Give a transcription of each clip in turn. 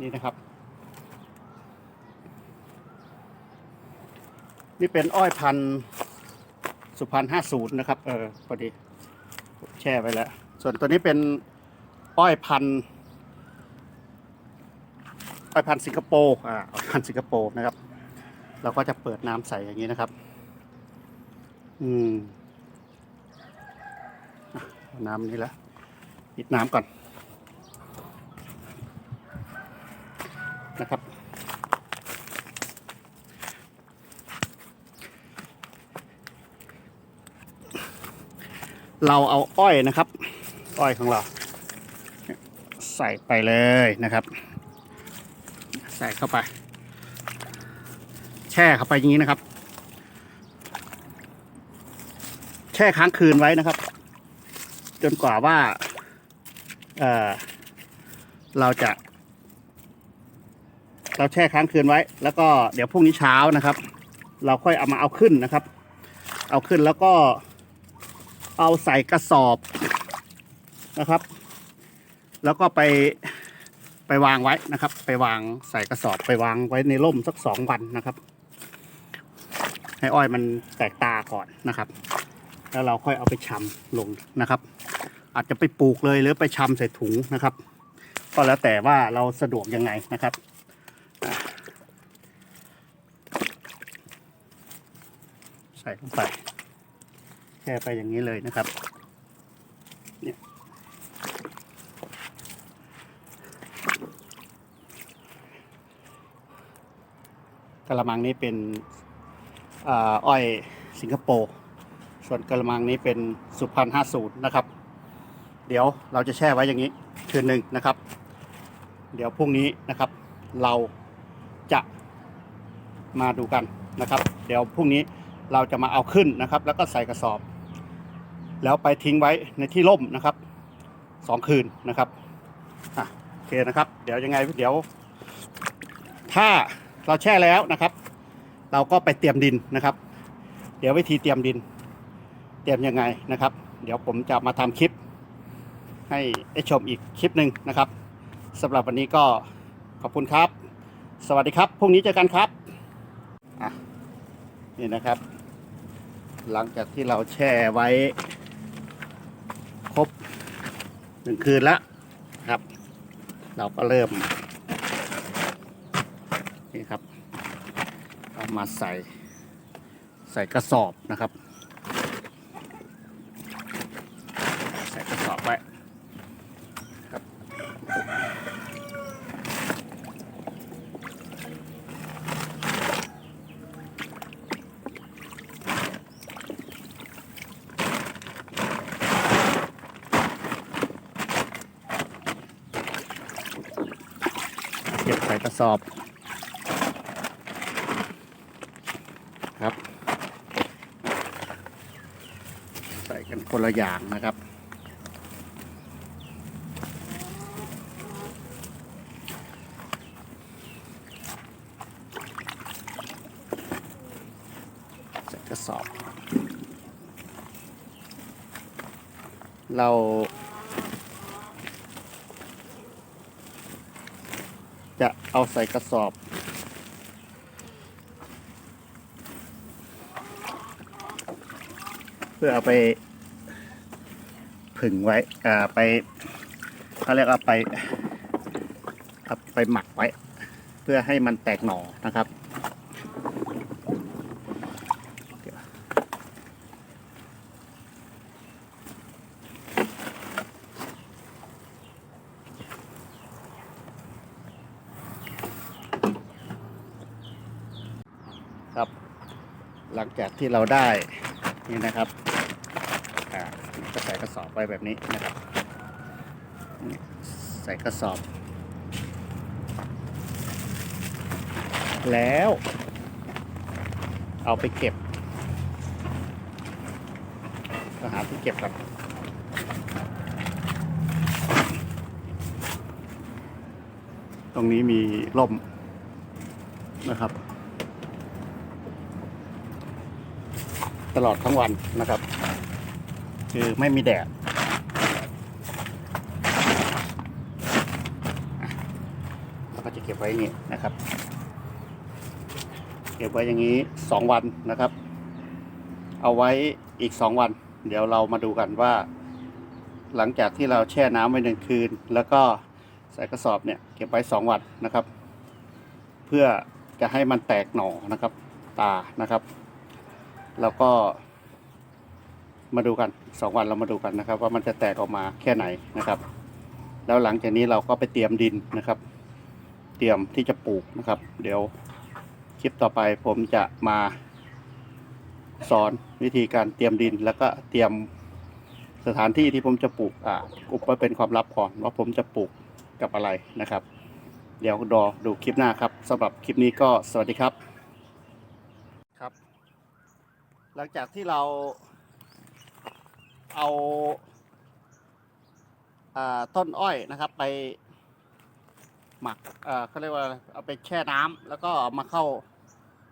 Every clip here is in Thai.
นี่นะครับ นี่เป็นอ้อยพันธุ์สุพรรณห้าศูนย์นะครับ เออพอดีแช่ไว้แล้ว ส่วนตัวนี้เป็นอ้อยพันธุ์อ้อยพันธุ์สิงคโปร์อ่าอ้อยพันธุ์สิงคโปร์นะครับ เราก็จะเปิดน้ำใส่อย่างนี้นะครับ อืมน้ำนี่แล้วปิดน้ำก่อน นะครับ เราเอาอ้อยนะครับ อ้อยของเรา ใส่ไปเลยนะครับ ใส่เข้าไป แช่เข้าไปอย่างนี้นะครับ แช่ค้างคืนไว้นะครับ จนกว่าว่า เเราจะ เราแช่ค้างคืนไว้ แล้วก็เดี๋ยวพรุ่งนี้เช้านะครับ เราค่อยเอามาเอาขึ้นนะครับ เอาขึ้นแล้วก็เอาใส่กระสอบนะครับ แล้วก็ไปไปวางไว้นะครับ ไปวางใส่กระสอบไปวางไว้ในร่มสักสองวันนะครับ ให้อ้อยมันแตกตาก่อนนะครับ แล้วเราค่อยเอาไปชำลงนะครับ อาจจะไปปลูกเลยหรือไปชำใส่ถุงนะครับ ก็แล้วแต่ว่าเราสะดวกยังไงนะครับอะใส่ลงไปแช่ไปอย่างนี้เลยนะครับเนี่ยกระมังนี้เป็นอาอ้อยสิงคโปร์ส่วนกระมังนี้เป็นสุพรรณห้าศูนย์นะครับ เดี๋ยวเราจะแช่ไว้อย่างนี้คืนหนึ่งนะครับ เดี๋ยวพรุ่งนี้นะครับ เราจะมาดูกันนะครับ เดี๋ยวพรุ่งนี้ เราจะมาเอาขึ้นนะครับ แล้วก็ใส่กระสอบ แล้วไปทิ้งไว้ในที่ร่มนะครับสองคืนนะครับอะโอเคนะครับ เดี๋ยวยังไงเดี๋ยว ถ้าเราแช่แล้วนะครับ เราก็ไปเตรียมดินนะครับ เดี๋ยววิธีเตรียมดิน เตรียมยังไงนะครับ เดี๋ยวผมจะมาทำคลิป ให้ได้ชมอีกคลิปหนึ่งนะครับสำหรับวันนี้ก็ขอบคุณครับ สวัสดีครับ พรุ่งนี้เจอกันครับ อะ นี่นะครับ หลังจากที่เราแช่ไว้ ครบหนึ่งคืนแล้วครับ เราก็เริ่ม นี่ครับเอามาใส่ใส่กระสอบนะครับ ใส่กระสอบไว้ครับเก็บ ใส่กระสอบครับ ใส่กันคนละอย่างนะครับใส่กระสอบ เรา จะ เอาใส่กระสอบ เพื่อเอาไปผึ่งไว้ อ่า ไปเขาเรียกว่าไปเอาไปหมักไว้ เพื่อให้มันแตกหน่อนะครับครับ หลังจากที่เราได้นี่นะครับก็ใส่กระสอบไว้แบบนี้นะครับ ใส่กระสอบ แล้วเอาไปเก็บก็หาที่เก็บครับตรงนี้มีร่มนะครับ ตลอดทั้งวันนะครับ คือไม่มีแดด แล้วก็จะเก็บไว้อย่างนี้นะครับ เก็บไว้อย่างนี้สองวันนะครับ เอาไว้อีกสองวัน เดี๋ยวเรามาดูกันว่า หลังจากที่เราแช่น้ำไว้หนึ่งคืน แล้วก็ใส่กระสอบเนี่ยเก็บไว้สองวันนะครับ เพื่อจะให้มันแตกหน่อนะครับ ตานะครับ แล้วก็ มาดูกันสองวันเรามาดูกันนะครับ ว่ามันจะแตกออกมาแค่ไหนนะครับ แล้วหลังจากนี้เราก็ไปเตรียมดินนะครับ เตรียมที่จะปลูกนะครับ เดี๋ยวคลิปต่อไปผมจะมาสอนวิธีการเตรียมดิน แล้วก็เตรียมสถานที่ที่ผมจะปลูกอ่าอุบไว้เป็นความลับก่อนว่าผมจะปลูกกับอะไรนะครับ เดี๋ยวรอดูคลิปหน้าครับสำหรับคลิปนี้ก็สวัสดีครับ หลังจากที่เราเอาต้นอ้อยนะครับไปหมักเขาเรียกว่าเอาไปแช่น้ำแล้วก็ามาเข้า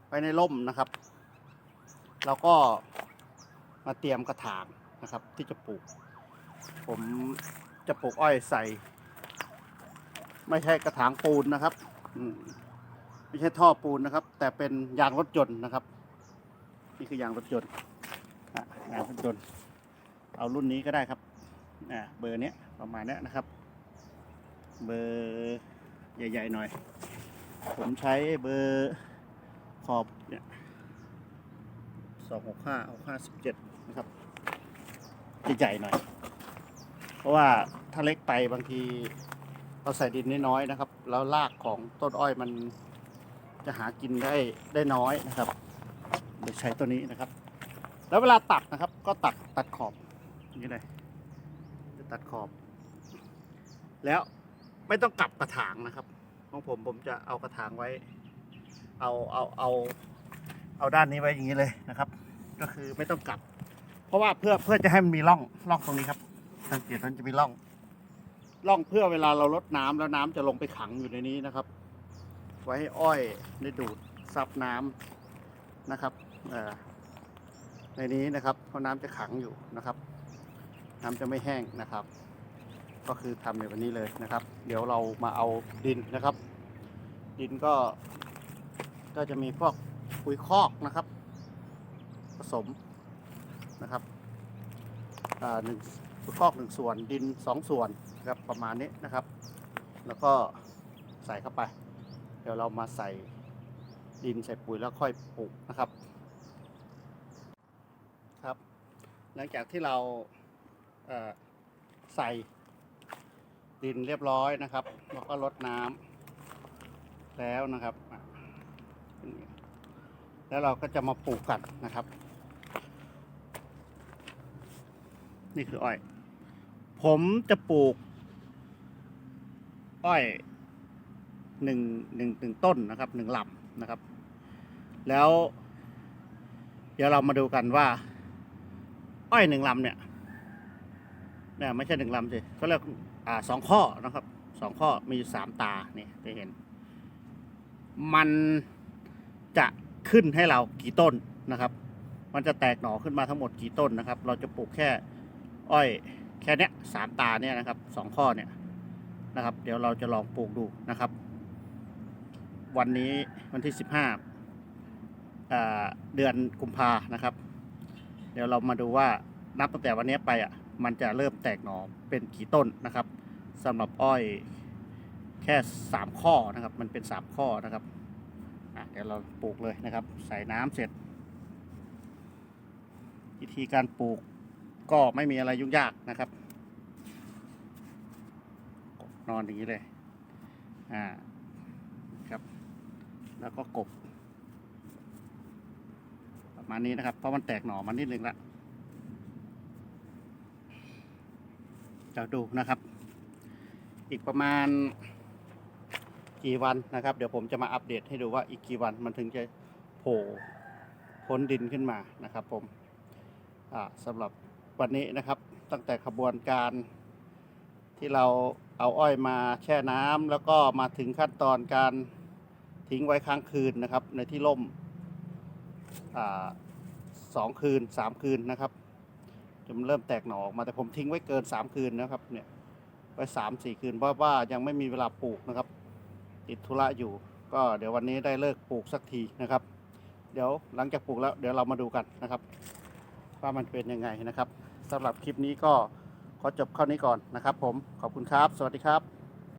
ไว้ในร่มนะครับ แล้วก็มาเตรียมกระถางนะครับ ที่จะปลูก ผมจะปลูกอ้อยใส่ ไม่ใช่กระถางปูนนะครับไม่ใช่ท่อปูนนะครับ แต่เป็นยางรถยนต์นะครับ นี่คือยางรถยนต์ยางรถยนต์ เอารุ่นนี้ก็ได้ครับเบอร์เนี้ยประมาณเนี้ยนะครับ เบอร์ใหญ่ๆหน่อย ผมใช้เบอร์ขอบเนี่ยสองหกห้าหกห้าสิบเจ็ดนะครับใหญ่ๆหน่อย เพราะว่าถ้าเล็กไปบางทีเราใส่ดินน้อยๆนะครับ แล้วรากของต้นอ้อยมันจะหากินได้ได้น้อยนะครับ โดยใช้ตัวนี้นะครับ แล้วเวลาตัดนะครับ ก็ตัดตัดขอบอย่างนี้เลยจะตัดขอบ แล้วไม่ต้องกลับกระถางนะครับของผมผมจะเอากระถางไว้ เอาเอาเอาเอาด้านนี้ไว้อย่างนี้เลยนะครับ ก็คือไม่ต้องกลับ เพราะว่าเพื่อเพื่อจะให้มันมีร่องร่องตรงนี้ครับ สังเกตมันจะมีร่องร่องเพื่อเวลาเราลดน้ำแล้วน้ำจะลงไปขังอยู่ในนี้นะครับ ไว้ให้อ้อยได้ดูดซับน้ำนะครับ ในนี้นะครับเพราะน้ำจะขังอยู่นะครับ น้ำจะไม่แห้งนะครับ ก็คือทำในวันนี้เลยนะครับ เดี๋ยวเรามาเอาดินนะครับ ดินก็ ก็จะมีพวกปุ๋ยคอกนะครับ ผสมนะครับหนึ่งปุ๋ยคอกหนึ่งส่วน ดินสองส่วนนะครับประมาณนี้นะครับ แล้วก็ใส่เข้าไป เดี๋ยวเรามาใส่ดินใส่ปุ๋ยแล้วค่อยปลูกนะครับ หลังจากที่เราเใส่ดินเรียบร้อยนะครับแล้วก็ลดน้ำแล้วนะครับ แล้วเราก็จะมาปลูกกันนะครับ นี่คืออ้อย ผมจะปลูก อ้อยหนึ่งหนึ่งหนึ่งต้นนะครับหนึ่งลำนะครับ แล้ว เดี๋ยวเรามาดูกันว่า อ้อยหนึ่งลำเนี่ยเนี่ยไม่ใช่หนึ่งลำสิเขาเรียกอ่าสองข้อนะครับสองข้อมีสามตาเนี่ยจะเห็น มันจะขึ้นให้เรากี่ต้นนะครับ มันจะแตกหน่อขึ้นมาทั้งหมดกี่ต้นนะครับ เราจะปลูกแค่อ้อยแค่เนี้ยสามตาเนี่ยนะครับสองข้อเนี่ยนะครับ เดี๋ยวเราจะลองปลูกดูนะครับ วันนี้วันที่สิบห้าเดือนกุมภานะครับ เดี๋ยวเรามาดูว่านับตั้งแต่วันนี้ไปอะมันจะเริ่มแตกหน่อเป็นกี่ต้นนะครับสำหรับอ้อยแค่สามข้อนะครับ มันเป็นสามข้อนะครับเดี๋ยวเราปลูกเลยนะครับ ใส่น้ำเสร็จ วิธีการปลูกก็ไม่มีอะไรยุ่งยากนะครับ นอนอย่างนี้เลยอ่าครับ แล้วก็กบ ประมาณนี้นะครับ เพราะมันแตกหน่อมันนิดนึงละจะดูนะครับ อีกประมาณกี่วันนะครับ เดี๋ยวผมจะมาอัปเดตให้ดูว่าอีกกี่วันมันถึงจะโผล่พ้นดินขึ้นมานะครับ ผมสำหรับวันนี้นะครับ ตั้งแต่ขบวนการที่เราเอาอ้อยมาแช่น้ำแล้วก็มาถึงขั้นตอนการทิ้งไว้ค้างคืนนะครับ ในที่ร่ม สองคืนสามคืนนะครับจนมันเริ่มแตกหน่อออกมาแต่ผมทิ้งไว้เกินสามคืนนะครับเนี่ยไว้สามสี่คืนเพราะว่ายังไม่มีเวลาปลูกนะครับติดธุระอยู่ ก็เดี๋ยววันนี้ได้เลิกปลูกสักทีนะครับ เดี๋ยวหลังจากปลูกแล้วเดี๋ยวเรามาดูกันนะครับ ว่ามันเป็นยังไงนะครับสำหรับคลิปนี้ก็ขอจบเข้านี้ก่อนนะครับ ผมขอบคุณครับ สวัสดีครับ